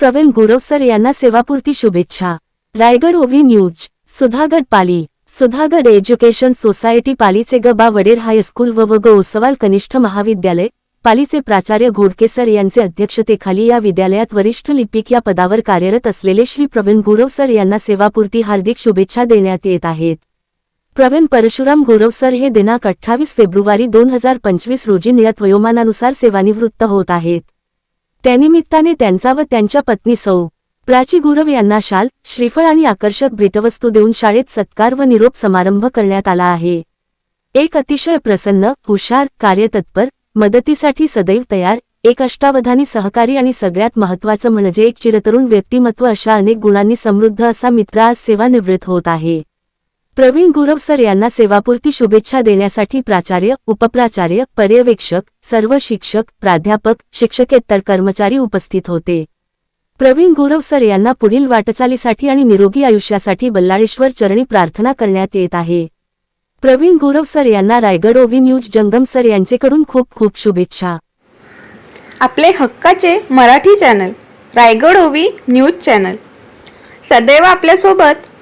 प्रवीण गुरवसर यांना सेवापूर्ती शुभेच्छा. Raigad OV news Sudhagad Pali Sudhagad education society पालीचे गबा वडेर high school व व ओसवाल कनिष्ठ महाविद्यालय पालीचे प्राचार्य घोडकेसर यांचे अध्यक्षतेखाली या विद्यालयात वरिष्ठ लिपिक या पदावर कार्यरत असलेले श्री प्रवीण गुरवसर यांना सेवापूर्ती हार्दिक शुभेच्छा देण्यात येत आहेत. प्रवीण परशुराम गुरवसर हे दिनांक अठ्ठावीस फेब्रुवारी दोन हजार पंचवीस रोजी नियत वयोमानानुसार सेवानिवृत्त होत आहेत. त्यानिमित्ताने त्यांचा व त्यांच्या पत्नी सौ प्राची गुरव यांना शाल श्रीफळ आणि आकर्षक भेटवस्तू देऊन शाळेत सत्कार व निरोप समारंभ करण्यात आला आहे. एक अतिशय प्रसन्न हुशार कार्यतत्पर मदतीसाठी सदैव तयार एक अष्टावधानी सहकारी आणि सगळ्यात महत्त्वाचं म्हणजे एक चिरतरुण व्यक्तिमत्व अशा अनेक गुणांनी समृद्ध असा मित्र आज सेवानिवृत्त होत आहे. प्रवीण गुरव सर यांना सेवापुरती शुभेच्छा देण्यासाठी प्राचार्य उपप्राचार्य पर्यवेक्षक सर्व शिक्षक प्राध्यापक शिक्षकेतर कर्मचारी उपस्थित होते. प्रवीण गुरव सर यांना पुढील वाटचालीसाठी आणि निरोगी आयुष्यासाठी बल्लाळेश्वर चरणी प्रार्थना करण्यात येत आहे. प्रवीण गुरव सर यांना Raigad OV news Jangam sir यांचेकडून खूप खूप शुभेच्छा. आपले हक्काचे मराठी चॅनल रायगड ओवी न्यूज चॅनल. सदैव आपल्यासोबत